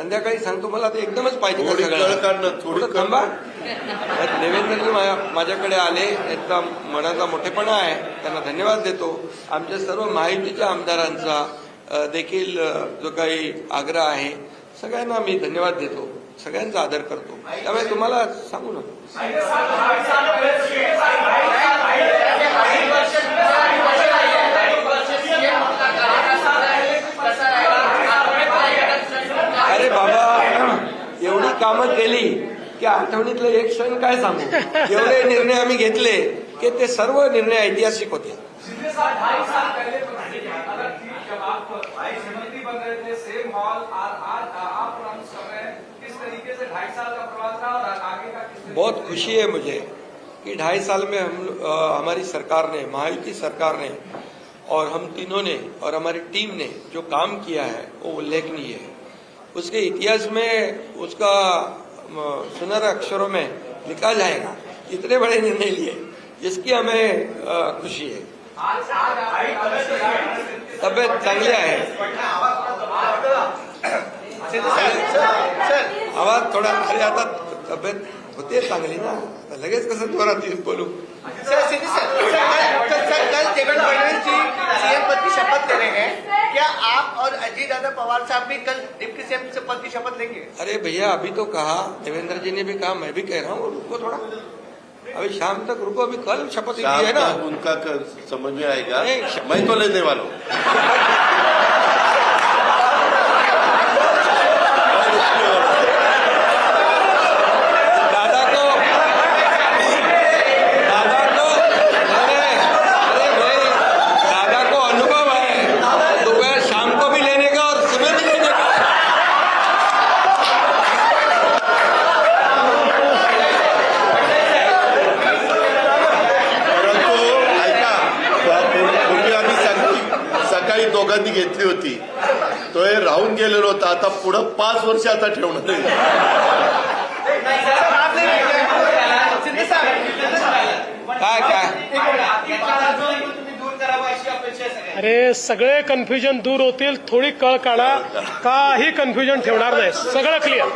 संध्याकाळी सांगतो मला ते एकदमच पाहिजे. थांबा देवेंद्रजी माझ्याकडे आले त्यांचा मनाचा मोठेपणा आहे त्यांना धन्यवाद देतो आमच्या सर्व माहितीच्या आमदारांचा देखील जो काही आग्रह आहे सगळ्यांना मी धन्यवाद देतो सगळ्यांचा आदर करतो त्यामुळे तुम्हाला सांगू ना कामं केली की आठवणीतलं एक क्षण एवढे निर्णय आम्ही घेतले की सर्व निर्णय ऐतिहासिक होते. का का बहुत खुशी है मुझे कि ढाई साल में हम अ, हमारी सरकार ने महायुति सरकार ने और हम तीनों ने और हमारी टीम ने जो काम किया है वो उल्लेखनीय है। उसके इतिहास में उसका सुनहरे अक्षरों में लिखा जाएगा। इतने बड़े निर्णय लिए इसकी हमें खुशी है। तब्येत चांगली आहे आवाज़ थोडा अरे आता, तब्येत होते चांगली ना आता लगेच कसं जोरात बोलू। सर सर कल देवेंद्र फडणवीस जी, सीएम पद की शपथ ले रहे हैं। क्या आप और अजीत दादा पवार साहब भी कल डिप्टी सीएम से पद की शपथ लेंगे। अरे भैया अभी तो कहा देवेंद्र जी ने भी कहा मैं भी कह रहा हूँ रुको थोड़ा। अभी शाम तक रुको अभी कल शपथ ली है ना। उनका समझ में आएगा। मैं तो लेने वाला हूँ। दोघांनी घेतली होती. तो हे राहून गेलेलो होता. आता पुढं पाच वर्ष आता ठेवणार काय काय. अरे सगळे कन्फ्युजन दूर होतील. थोडी कळ काढा. काही कन्फ्युजन ठेवणार नाही. सगळं क्लिअर